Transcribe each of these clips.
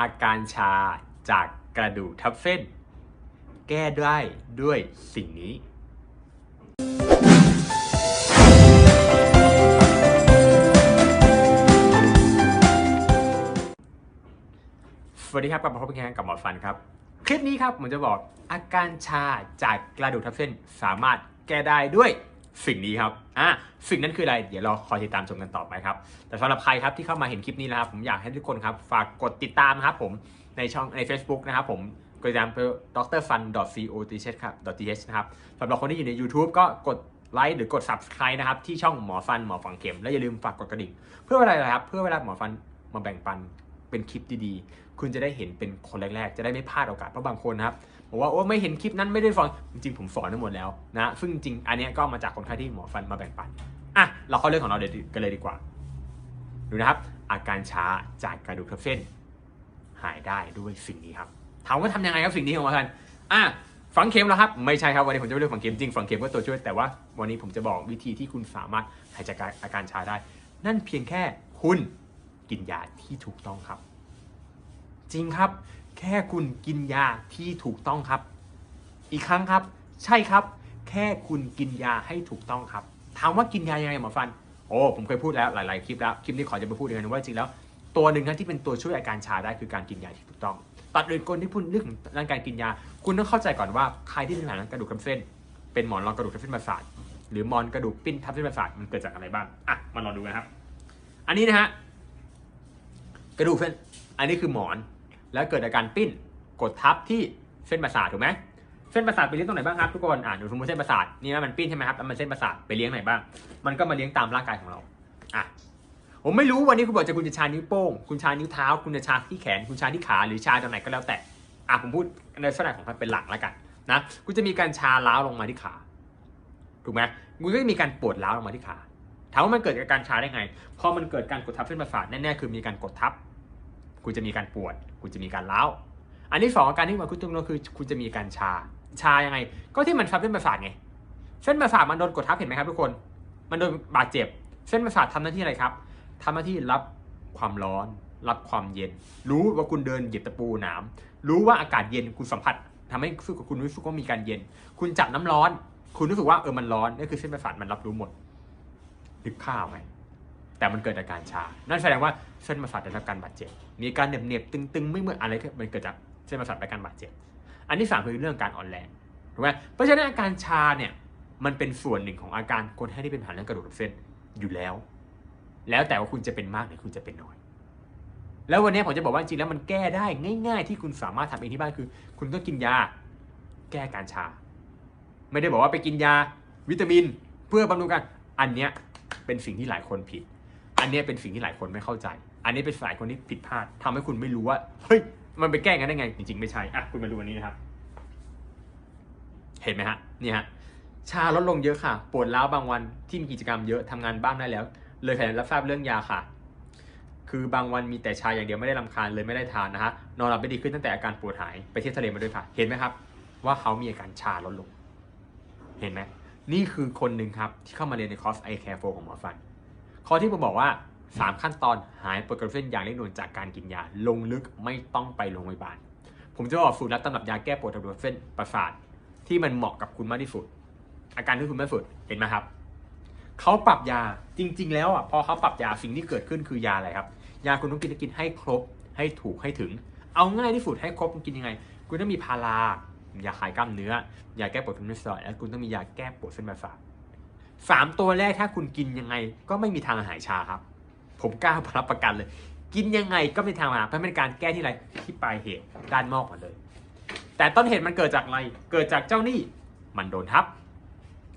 อาการชาจากกระดูกทับเส้น แก้ได้ด้วยสิ่งนี้ สวัสดีครับกลับมาพบกันกับหมอฟันครับ คลิปนี้ครับผมจะบอกอาการชาจากกระดูกทับเส้นสามารถแก้ได้ด้วย สิ่งนี้ครับ อะ สิ่งนั้นคืออะไร เดี๋ยวเราคอยติดตามชมกันต่อไปครับ แต่สำหรับใครครับที่เข้ามาเห็นคลิปนี้นะครับ ผมอยากให้ทุกคนครับ ฝากกดติดตามครับผม ในช่องใน Facebook นะครับผม กดติดตาม drfun.co.th ครับ .th นะครับสำหรับคนที่อยู่ใน YouTube ก็กดไลค์หรือกด Subscribe นะครับ ที่ช่องหมอฟันหมอฝังเข็ม และอย่าลืมฝากกดกระดิ่ง เพื่ออะไรนะครับ เพื่อเวลาหมอฟันมาแบ่งปัน เป็นคลิปดีๆ คุณจะได้เห็นเป็นคนแรกๆ จะได้ไม่พลาดโอกาสเพราะบางคนนะครับบอกว่าโอ้ไม่เห็นคลิปนั้นไม่ได้ฟังจริงๆผมสอนทั้งหมดแล้วนะซึ่งจริงอันนี้ก็มาจากคนไข้ที่หมอฟันมาแบ่งปันอะเราเข้าเรื่องของเราเดี๋ยวกันเลยดีกว่า ดูนะครับ อาการช้าจากกระดูกทับเส้น หายได้ด้วยสิ่งนี้ครับถามว่าทำยังไงครับสิ่งนี้ของหมอฟันอะฝังเข็มแล้วครับไม่ใช่ครับวันนี้ผมจะไม่เรื่องฝังเข็มจริงฝังเข็มก็ตัวช่วยแต่ว่าวันนี้ผมจะบอกวิธีที่คุณสามารถหายจากอาการชาได้ นั่นเพียงแค่คุณ กินยาที่ถูกต้องครับ จริงครับ แค่คุณกินยาที่ถูกต้องครับ อีกครั้งครับ ใช่ครับ แค่คุณกินยาให้ถูกต้องครับ ถามว่ากินยายังไงหมอฟัน โอ้ผมเคยพูดแล้วหลาย ๆ คลิปแล้ว คลิปนี้ขอจะไปพูดอีกครั้งนึงว่าจริงแล้ว ตัวหนึ่งนะที่เป็นตัวช่วยอาการชาได้คือการกินยาที่ถูกต้องตัดเลยคนที่พูดเรื่องเรื่องการกินยา คุณต้องเข้าใจก่อนว่าใครที่เป็นปัญหากระดูกทับเส้น เป็นหมอนรองกระดูกทับเส้นประสาทหรือมอนกระดูกปิ้นทับเส้นประสาทมันเกิดจากอะไรบ้าง อะ มาลองดูนะครับ อันนี้นะฮะ กระดูกเส้นอันนี้คือหมอน แล้วเกิดอาการปิ้นกดทับที่เส้นประสาทถูกไหมเส้นประสาทไปเลี้ยงตรงไหนบ้างครับทุกคนอ่าดูสมมติเส้นประสาทนี่นะมันปิ้นใช่ไหมครับแล้วมันเส้นประสาทไปเลี้ยงไหนบ้าง มันก็มาเลี้ยงตามร่างกายของเราอะผมไม่รู้วันนี้คุณบอกจะคุณจะชานิ้วโป้งคุณชานิ้วเท้า คุณจะชาที่แขน คุณชาที่ขาหรือชาตรงไหนก็แล้วแต่อะผมพูดในลักษณะของมันเป็นหลักแล้วกันนะคุณจะมีการชาล้าวลงมาที่ขาถูกไหมคุณก็จะมีการปวดล้าวลงมาที่ขาถามว่ามันเกิดจากการชาได้ไงพอมันเกิดการกดทับเส้นประสาทแน่ๆคือมีการกดทับ คุณจะมีการปวด คุณจะมีการเล้าอันที่สองอาการที่มาคุณตรงนั้นคือ คุณจะมีการชา ชายังไง ก็ที่มันทับเส้นประสาทไง เส้นประสาทมันโดนกดทับเห็นไหมครับทุกคน มันโดนบาดเจ็บ เส้นประสาททำหน้าที่อะไรครับทำหน้าที่รับความร้อน รับความเย็น รู้ว่าคุณเดินเหยียบตะปูหนาม รู้ว่าอากาศเย็นคุณสัมผัสทำให้รู้สึกคุณรู้สึกว่ามีการเย็น คุณจับน้ำร้อน คุณรู้สึกว่าเออมันร้อนนี่คือเส้นประสาทมันรับรู้หมดนึกข้าวไหม แต่มันเกิดอากการชา นั่นแสดงว่าเส้นประสาทได้รับการบาดเจ็บ มีการเหน็บเหน็บๆตึงๆ ไม่เหมื่อนอะไรมันเกิดจากเส้นประสาทได้รับการบาดเจ็บ อันที่สามคือเรื่องการอ่อนแรงถูกไหมเพราะฉะนั้นอาการชาเนี่ยมันเป็นส่วนหนึ่งของอาการคนไข้ที่เป็นปัญหาเรื่องกระดูกทับเส้นอยู่แล้ว แล้วแต่ว่าคุณจะเป็นมากหรือคุณจะเป็นน้อย แล้ววันนี้ผมจะบอกว่าจริงๆแล้วมันแก้ได้ง่าย ๆ ที่คุณสามารถทำเองที่บ้านคือ คุณก็กินยาแก้การชา ไม่ได้บอกว่าไปกินยาวิตามิน เพื่อบำรุงกันอันเนี้ยเป็นสิ่งที่หลายคนผิด อันนี้เป็นสิ่งที่หลายคนไม่เข้าใจ อันนี้เป็นสายคนที่ผิดพลาดทำให้คุณไม่รู้ว่า เฮ้ย มันไปแก้กันได้ไง จริง ๆ ไม่ใช่ อะ คุณมาดูอันนี้นะครับ เห็นไหมฮะ นี่ฮะ ชาลดลงเยอะค่ะ ปวดร้าวบางวันที่มีกิจกรรมเยอะทำงานบ้างได้แล้ว เลยขอรับทราบเรื่องยาค่ะ คือบางวันมีแต่ชาอย่างเดียวไม่ได้รำคาญเลยไม่ได้ทานนะฮะ นอนหลับไม่ดีขึ้นตั้งแต่อาการปวดหาย ไปเที่ยวทะเลมาด้วยค่ะ เห็นไหมครับ ว่าเขามีอาการชาลดลง เห็นไหม นี่คือคนหนึ่งครับที่เข้ามาเรียนในคอร์ส i Care 4ของหมอฟัน ข้อที่ผมบอกว่า 3 ขั้นตอนหายปวดกระดูกเส้นอย่างเร่งด่วนจากการกินยา ลงลึกไม่ต้องไปโรงพยาบาล ผมจะบอกสูตรลัดตำรับยาแก้ปวดกระดูกเส้นประสาทที่มันเหมาะกับคุณมากที่สุด อาการที่คุณไม่สุดเห็นไหมครับเขาปรับยาจริง ๆ แล้วอะพอเขาปรับยาสิ่งที่เกิดขึ้นคือยาอะไรครับ ยาคุณต้องกินกินให้ครบให้ถูกให้ถึง เอาง่ายที่สุดให้ครบคุณกินยังไง คุณต้องมีพารายาคลายกล้ามเนื้อยาแก้ปวดทางเส้นประสาทและคุณต้องมียาแก้ปวดเส้นประสาท สามตัวแรกถ้าคุณกินยังไงก็ไม่มีทางหายชาครับ ผมกล้ารับประกันเลย กินยังไงก็ไม่มีทางหายเพราะเป็นการแก้ที่อะไรที่ปลายเหตุด้านนอกหมดเลย แต่ต้นเหตุมันเกิดจากอะไร เกิดจากเจ้าหนี้มันโดนทับ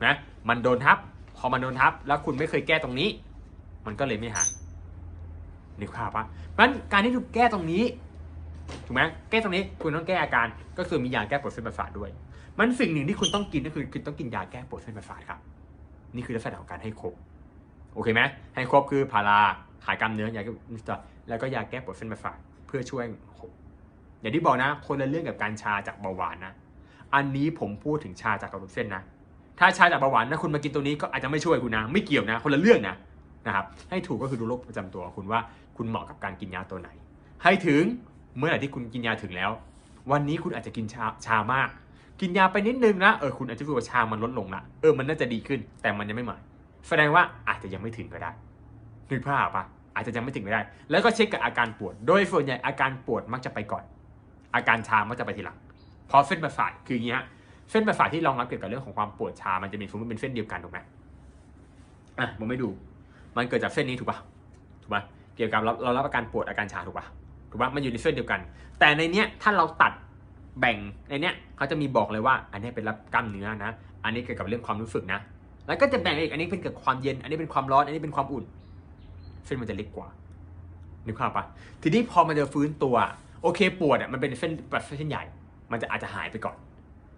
นะมันโดนทับ พอมันโดนทับ แล้วคุณไม่เคยแก้ตรงนี้ มันก็เลยไม่หายนึกภาพปะเพราะฉะนั้นการที่คุณแก้ตรงนี้ถูกไหมแก้ตรงนี้คุณต้องแก้อาการก็คือมียาแก้ปวดเส้นประสาทด้วย มันสิ่งหนึ่งที่คุณต้องกินก็คือคุณต้องกินยาแก้ปวดเส้นประสาทครับ นี่คือลักษณะของการให้ครบโอเคไหมให้ครบคือพาราขายกล้ามเนื้อยาแก้แล้วก็ยาแก้ปวดเส้นประสาทเพื่อช่วยอย่างที่บอกนะ คนละเรื่องกับการชาจากเบาหวานนะ อันนี้ผมพูดถึงชาจากกระดูกเส้นนะ ถ้าชาจากเบาหวานนะคุณมากินตัวนี้ก็อาจจะไม่ช่วยคุณนะ ไม่เกี่ยวนะ คนละเรื่องนะนะครับ ให้ถูกก็คือดูโรคประจำตัวของคุณว่าคุณเหมาะกับการกินยาตัวไหน ให้ถึงเมื่อไหร่ที่คุณกินยาถึงแล้ว วันนี้คุณอาจจะกินชาชามาก กินยาไปนิดนึงนะเออคุณอาจจะรู้ว่าชามันลดลงละเออมันน่าจะดีขึ้น แต่มันยังไม่หมายแสดงว่าอาจจะยังไม่ถึงก็ได้นึกภาพปะอาจจะยังไม่ถึงก็ได้ แล้วก็เช็คกับอาการปวด โดยส่วนใหญ่อาการปวดมักจะไปก่อน อาการชามักจะไปทีหลังเพราะเส้นประสาทคืออย่างนี้ฮะเส้นประสาทที่รองรับเกี่ยวกับเรื่องของความปวดชา มันจะมีสมมติเป็นเส้นเดียวกันถูกไหมอะผมไม่ดู มันเกิดจากเส้นนี้ถูกปะถูกปะเกี่ยวกับเราเรารับอาการปวดอาการชาถูกปะถูกปะมันอยู่ในเส้นเดียวกัน แต่ในเนี้ยถ้าเราตัด แบ่งในเนี้ยเขาจะมีบอกเลยว่า อันนี้เป็นรับกล้ามเนื้อนะ อันนี้เกี่ยวกับเรื่องความรู้สึกนะ แล้วก็จะแบ่งอีกอันนี้เป็นเกี่ยวกับความเย็น อันนี้เป็นความร้อน อันนี้เป็นความอุ่น เส้นมันจะเล็กกว่านึกภาพปะทีนี้พอมันจะฟื้นตัวโอเคปวดอะมันเป็นเส้นแบบเส้นใหญ่ มันจะอาจจะหายไปก่อน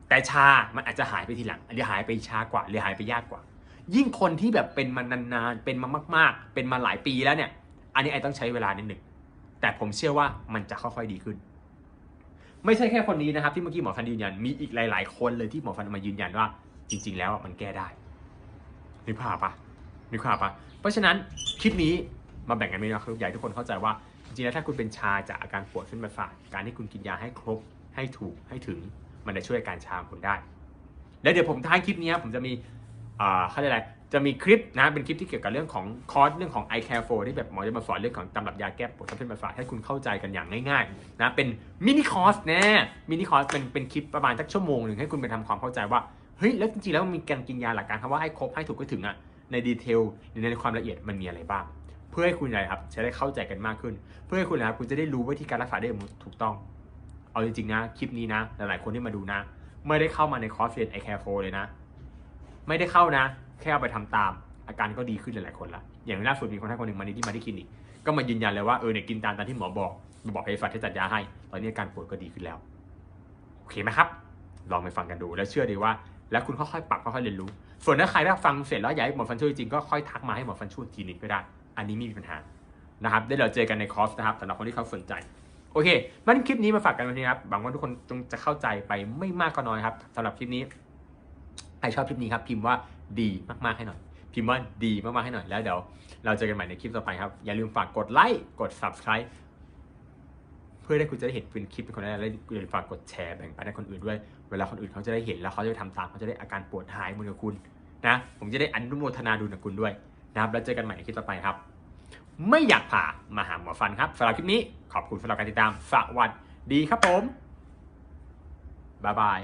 แต่ชา มันอาจจะหายไปทีหลังหรือหายไปช้ากว่าหรือหายไปยากกว่า ยิ่งคนที่แบบเป็นมานานๆเป็นมามาก ๆ เป็นมาหลายปีแล้วเนี่ย อันนี้ไอต้องใช้เวลานิดหนึ่งแต่ผมเชื่อว่ามันจะค่อยๆดีขึ้น ไม่ใช่แค่คนนี้นะครับ ที่เมื่อกี้หมอฟันยืนยันมีอีกหลาย ๆ คนเลยที่หมอฟันมายืนยันว่า จริง ๆ แล้วมันแก้ได้นึกภาพปะนึกภาพปะเพราะฉะนั้นคลิปนี้มาแบ่งกันไหมนะครับอยากให้ทุกคนเข้าใจว่าจริงๆแล้วถ้าคุณเป็นชาจากอาการปวดเส้นประสาทการที่คุณกินยาให้ครบให้ถูกให้ถึงมันจะช่วยการชาของคุณได้ แล้วเดี๋ยวผมท้ายคลิปนี้ผมจะมีอ่าเขาเรียกอะไร จะมีคลิปนะเป็นคลิปที่เกี่ยวกับเรื่องของคอร์สเรื่องของ i care for ที่แบบหมอจะมาสอนเรื่องของตำรับยาแก้ปวดทับเส้นประสาทให้คุณเข้าใจกันอย่างง่ายๆนะเป็นมินิคอร์สแน่มินิคอร์สเป็นเป็นคลิปประมาณสักชั่วโมงหนึ่งให้คุณไปทำความเข้าใจว่าเฮ้ยแล้วจริงๆแล้วมันมีการกินยาหลักการคำว่าให้ครบให้ถูกให้ถึงอะในดีเทลในความละเอียดมันมีอะไรบ้าง เพื่อให้คุณอะไรครับจะได้เข้าใจกันมากขึ้น เพื่อให้คุณนะครับคุณจะได้รู้วิธีการรักษาได้ถูกต้อง เอาจริงๆนะคลิปนี้นะหลายๆคนที่มาดูนะ ไม่ได้เข้ามาในคอร์สเรียน i care for เลยนะ ไม่ได้เข้านะ แค่เอาไปทำตาม อาการก็ดีขึ้นหลายๆคนละอย่างล่าสุดมีคนไข้คนหนึ่งมาที่มาที่คลินิกก็มายืนยันเลยว่าเออเนี่ยกินตามตามที่หมอบอกบอกเภสัชให้จัดยาให้ ตอนนี้อาการปวดก็ดีขึ้นแล้วโอเคไหมครับ ลองไปฟังกันดูแล้วเชื่อดีว่า แล้วคุณค่อยๆปรับค่อยๆเรียนรู้ ส่วนถ้าใครได้ฟังเสร็จแล้วอยากให้หมอฟันช่วยจริงก็ค่อยทักมาให้หมอฟันช่วยทีนึงก็ได้ อันนี้ไม่มีปัญหานะครับได้เดี๋ยวเจอกันในคอร์สนะครับสำหรับคนที่เขาสนใจโอเคมันคลิปนี้มาฝากกันวันนี้ครับหวังว่าทุกคนจงจะเข้าใจไปไม่มากก็น้อยครับสำหรับคลิปนี้ใครชอบคลิปนี้ครับพิมพ์ว่า ดีมากๆให้หน่อย พิมพ์ว่าดีมากๆให้หน่อยแล้วเดี๋ยวเราเจอกันใหม่ในคลิปต่อไปครับ อย่าลืมฝากกดไลค์กด subscribe เพื่อให้คุณจะได้เห็นเป็นคลิปเป็นคนแรกและอย่าลืมฝากกดแชร์แบ่งปันให้คนอื่นด้วย เวลาคนอื่นเขาจะได้เห็นแล้วเขาจะได้ทำตามเขาจะได้อาการปวดหายเหมือนกับคุณนะผมจะได้อนุโมทนาดูกับคุณด้วยนะครับแล้วเจอกันใหม่ในคลิปต่อไปครับ ไม่อยากผ่ามาหาหมอฟันครับสำหรับคลิปนี้ขอบคุณสำหรับการติดตามสวัสดีครับผมบ๊ายบาย